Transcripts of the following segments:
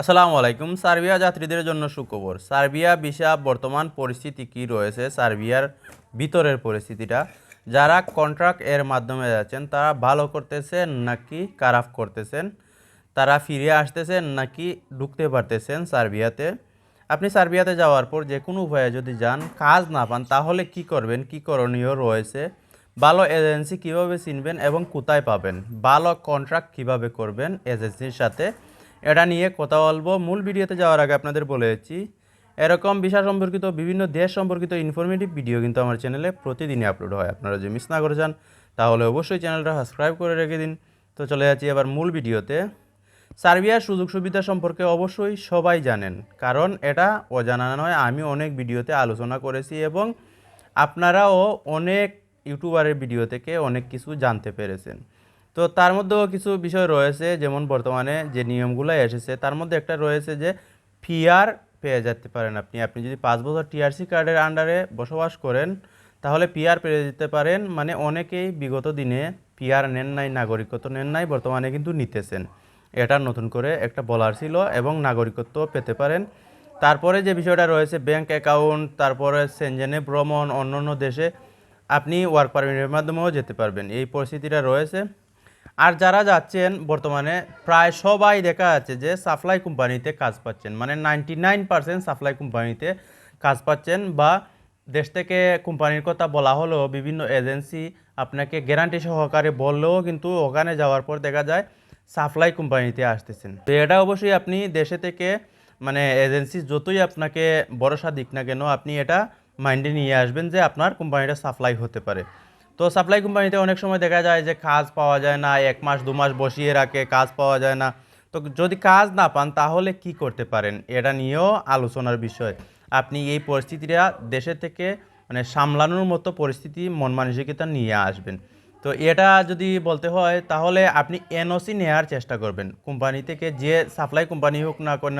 আসসালামু আলাইকুম। সার্বিয়া যাত্রীদের জন্য সুখবর। সার্বিয়া ভিসা বর্তমান পরিস্থিতি কি রয়েছে? সার্বিয়ার ভিতরের পরিস্থিতিটা। যারা কন্ট্রাক্ট এর মাধ্যমে যাচ্ছেন, তারা ভালো করতেছেন নাকি খারাপ করতেছেন? তারা ফিরে আসতেছেন নাকি ঢুকতে পারতেছেন সার্বিয়াতে? আপনি সার্বিয়াতে যাওয়ার পর যে কোনো উপায়ে যদি যান, কাজ না পান, তাহলে কি করবেন? কি করণীয় রয়েছে? ভালো এজেন্সি কীভাবে চিনবেন এবং কোথায় পাবেন? ভালো কন্ট্রাক্ট কীভাবে করবেন এজেন্সির সাথে? এটা নিয়ে কথা বলব। মূল ভিডিওতে যাওয়ার আগে আপনাদের বলে দিচ্ছি, এরকম বিষয় সম্পর্কিত বিভিন্ন দেশ সম্পর্কিত ইনফরমেটিভ ভিডিও কিন্তু আমার চ্যানেলে প্রতিদিনই আপলোড হয়। আপনারা যদি মিস না করে যান, তাহলে অবশ্যই চ্যানেলটা সাবস্ক্রাইব করে রেখে দিন। তো চলে যাচ্ছি এবার মূল ভিডিওতে। সার্বিয়ার সুযোগ সুবিধা সম্পর্কে অবশ্যই সবাই জানেন, কারণ এটা অজানা নয়, আমি অনেক ভিডিওতে আলোচনা করেছি এবং আপনারাও অনেক ইউটিউবারের ভিডিও থেকে অনেক কিছু জানতে পেরেছেন। তো তার মধ্যেও কিছু বিষয় রয়েছে, যেমন বর্তমানে যে নিয়মগুলো এসেছে, তার মধ্যে একটা রয়েছে যে ফিয়ার পেয়ে যেতে পারেন আপনি। আপনি যদি পাঁচ বছর টিআরসি কার্ডের আন্ডারে বসবাস করেন, তাহলে পিআর পেয়ে যেতে পারেন। মানে অনেকেই বিগত দিনে পিআর নেন নাই, নাগরিকত্ব নেন নাই, বর্তমানে কিন্তু নিতেছেন। এটা নতুন করে একটা বলার ছিল এবং নাগরিকত্ব পেতে পারেন। তারপরে যে বিষয়টা রয়েছে, ব্যাংক অ্যাকাউন্ট, তারপরে সেনজেনে ভ্রমণ অন্য অন্য দেশে আপনি ওয়ার্ক পারমিটের মাধ্যমেও যেতে পারবেন। এই পরিস্থিতিটা রয়েছে। আর যারা যাচ্ছেন বর্তমানে, প্রায় সবাই দেখা যাচ্ছে যে সাপ্লাই কোম্পানিতে কাজ পাচ্ছেন। মানে নাইনটি নাইন পার্সেন্ট সাপ্লাই কোম্পানিতে কাজ পাচ্ছেন বা দেশ থেকে কোম্পানির কথা বলা হলেও বিভিন্ন এজেন্সি আপনাকে গ্যারান্টি সহকারে বললেও কিন্তু ওখানে যাওয়ার পর দেখা যায় সাপ্লাই কোম্পানিতে আসতেছেন। তো এটা অবশ্যই আপনি দেশে থেকে মানে এজেন্সি যতই আপনাকে ভরসা দিক না কেন, আপনি এটা মাইন্ডে নিয়ে আসবেন যে আপনার কোম্পানিটা সাপ্লাই হতে পারে। তো সাপ্লাই কোম্পানিতে অনেক সময় দেখা যায় যে কাজ পাওয়া যায় না, এক মাস, দু মাস বসিয়ে রাখে, কাজ পাওয়া যায় না। তো যদি কাজ না পান, তাহলে কি করতে পারেন? এটা নিয়েও আলোচনার বিষয়। আপনি এই পরিস্থিতিটা দেশে থেকে মানে সামলানোর মতো পরিস্থিতি, মন মানসিকতা নিয়ে আসবেন। তো এটা যদি বলতে হয়, তাহলে আপনি এনওসি নেওয়ার চেষ্টা করবেন। কোম্পানি থেকে যে সাপ্লাই কোম্পানি হোক না কেন,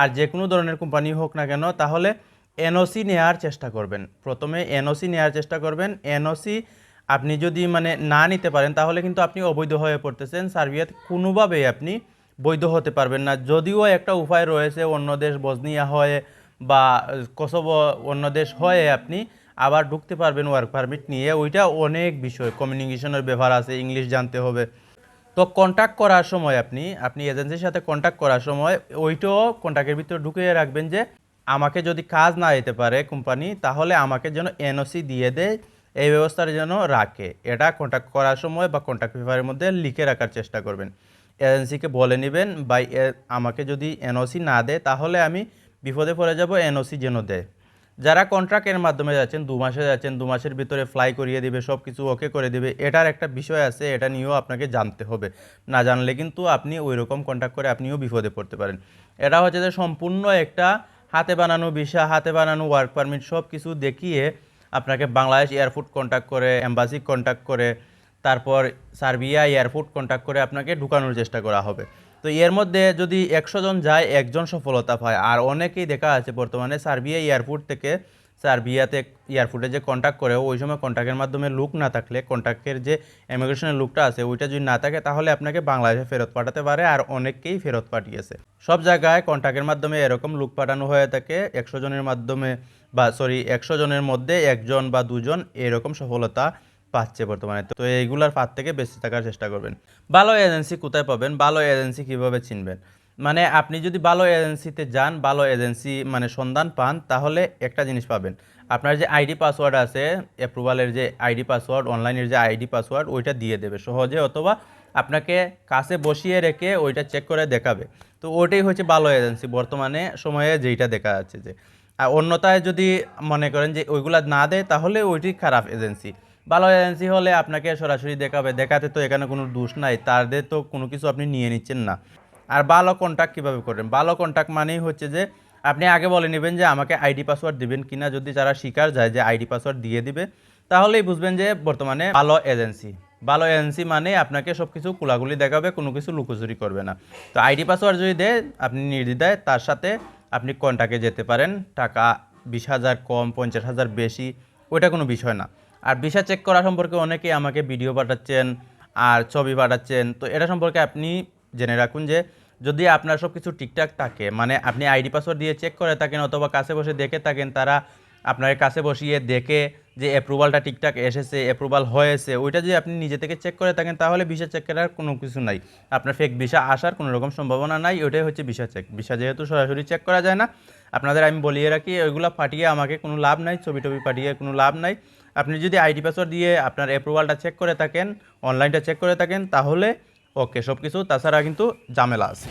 আর যে কোনো ধরনের কোম্পানি হোক না কেন, তাহলে এনওসি নেওয়ার চেষ্টা করবেন। প্রথমে এনওসি নেওয়ার চেষ্টা করবেন। এনওসি আপনি যদি মানে না নিতে পারেন, তাহলে কিন্তু আপনি অবৈধ হয়ে পড়তেছেন। সার্বিয়াতে কোনোভাবেই আপনি বৈধ হতে পারবেন না। যদিও একটা উপায় রয়েছে, অন্য দেশ বজনিয়া হয়ে বা কসোভো অন্য দেশ হয়ে আপনি আবার ঢুকতে পারবেন ওয়ার্ক পারমিট নিয়ে। ওইটা অনেক বিষয় কমিউনিকেশনের ব্যাপার আছে ইংলিশ জানতে হবে। তো কন্ট্যাক্ট করার সময় আপনি আপনি এজেন্সির সাথে কন্ট্যাক্ট করার সময় ওইটাও কন্ট্যাক্টের ভিতরে ঢুকিয়ে রাখবেন যে, আমাকে যদি কাজ না দিতে পারে কোম্পানি তাহলে আমাকে যেন এনওসি দিয়ে দেয়। এই ব্যবস্থার যেন রাখে। এটা কন্ট্যাক্ট করার সময় বা কন্ট্যাক্ট পেপারের মধ্যে লিখে রাখার চেষ্টা করবেন। এজেন্সিকে বলে নেবেন বা আমাকে যদি এনওসি না দেয়, তাহলে আমি বিপদে পড়ে যাব এনওসি যেন দেয়। যারা কন্ট্রাক্টের মাধ্যমে যাচ্ছেন, দু মাসে যাচ্ছেন, দু মাসের ভিতরে ফ্লাই করিয়ে দিবে সব কিছু ওকে করে দিবে, এটার একটা বিষয় আছে, এটা নিয়েও আপনাকে জানতে হবে। না জানলে কিন্তু আপনি ওই রকম কন্ট্যাক্ট করে আপনিও বিপদে পড়তে পারেন। এটা হচ্ছে যে সম্পূর্ণ একটা হাতে বানানো ভিসা, হাতে বানানো ওয়ার্ক পারমিট সব কিছু দেখিয়ে আপনাকে বাংলাদেশ এয়ারপোর্ট কন্ট্যাক্ট করে এম্বাসি কন্ট্যাক্ট করে, তারপর সার্বিয়া এয়ারপোর্ট কন্ট্যাক্ট করে আপনাকে ঢুকানোর চেষ্টা করা হবে। তো এর মধ্যে যদি একশো জন যায়, একজন সফলতা পায়। আর অনেকেই দেখা আছে বর্তমানে সার্বিয়া এয়ারপোর্ট থেকে সার্বিয়াতে এয়ারপোর্টে যে কন্ট্যাক্ট করে, ওই সময় কন্ট্যাক্টের মাধ্যমে লুক না থাকলে কন্ট্যাক্টের যে ইমিগ্রেশনের লুকটা আছে, ওইটা যদি না থাকে, তাহলে আপনাকে বাংলাদেশে ফেরত পাঠাতে পারে আর অনেককেই ফেরত পাঠিয়েছে। সব জায়গায় কন্ট্যাক্টের মাধ্যমে এরকম লুক পাঠানো হয়ে থাকে, একশো জনের মাধ্যমে বা সরি একশো জনের মধ্যে একজন বা দুজন এরকম সফলতা পাচ্ছে বর্তমানে। তো এইগুলার ফাঁদ থেকে বেঁচে থাকার চেষ্টা করবেন। ভালো এজেন্সি কোথায় পাবেন? ভালো এজেন্সি কীভাবে চিনবেন? মানে আপনি যদি ভালো এজেন্সিতে যান, ভালো এজেন্সি মানে সন্ধান পান, তাহলে একটা জিনিস পাবেন। আপনার যে আইডি পাসওয়ার্ড আছে অ্যাপ্রুভালের যে আইডি পাসওয়ার্ড অনলাইনের যে আইডি পাসওয়ার্ড, ওইটা দিয়ে দেবে সহজে, অথবা আপনাকে কাছে বসিয়ে রেখে ওইটা চেক করে দেখাবে। তো ওইটাই হচ্ছে ভালো এজেন্সি, বর্তমানে সময়ে যেইটা দেখা যাচ্ছে যে। আর অন্যতায় যদি মনে করেন যে ওইগুলা না দেয়, তাহলে ওইটি খারাপ এজেন্সি। ভালো এজেন্সি হলে আপনাকে সরাসরি দেখাবে। দেখাতে তো এখানে কোনো দোষ নাই তাদের তো কোনো কিছু আপনি নিয়ে নিচ্ছেন না। আর ভালো কন্ট্যাক্ট কীভাবে করবেন? ভালো কন্ট্যাক্ট মানেই হচ্ছে যে, আপনি আগে বলে নেবেন যে, আমাকে আইডি পাসওয়ার্ড দিবেন কিনা। যদি যারা স্বীকার যায় যে আইডি পাসওয়ার্ড দিয়ে দিবে, তাহলেই বুঝবেন যে, বর্তমানে ভালো এজেন্সি ভালো এজেন্সি মানে আপনাকে সব কিছু কুলাগুলি দেখাবে, কোনো কিছু লুকোচুরি করবে না। তো আইডি পাসওয়ার্ড যদি দেয়, আপনি নির্দ্বিধায় তার সাথে আপনি কন্ট্যাক্টে যেতে পারেন। টাকা বিশ হাজার কম, পঞ্চাশ হাজার বেশি, ওইটা কোনো বিষয় না। আর ভিসা চেক করা সম্পর্কে অনেকেই আমাকে ভিডিও পাঠাচ্ছেন, আর ছবি পাঠাচ্ছেন। তো এটা সম্পর্কে আপনি জেনে রাখুন যে যদি আপনার সব কিছু ঠিকঠাক থাকে মানে আপনি আইডি পাসওয়ার্ড দিয়ে চেক করে থাকেন অথবা কাছে বসে দেখে থাকেন, তারা আপনার কাছে বসিয়ে দেখে যে অ্যাপ্রুভালটা ঠিকঠাক এসেছে অ্যাপ্রুভাল হয়েছে, ওইটা যদি আপনি নিজে থেকে চেক করে থাকেন, তাহলে ভিসা চেক করার কোনো কিছু নাই। আপনার ফেক ভিসা আসার কোনো রকম সম্ভাবনা নাই ওইটাই হচ্ছে ভিসা চেক ভিসা যেহেতু সরাসরি চেক করা যায় না, আপনাদের আমি বলিয়ে রাখি, ওইগুলো পাঠিয়ে আমাকে কোনো লাভ নাই, ছবি টবি পাঠিয়ে কোনো লাভ নাই। আপনি যদি আইডি পাসওয়ার্ড দিয়ে আপনার অ্যাপ্রুভালটা চেক করে থাকেন অনলাইনটা চেক করে থাকেন, তাহলে ওকে সব কিছু তাছাড়া কিন্তু ঝামেলা আছে।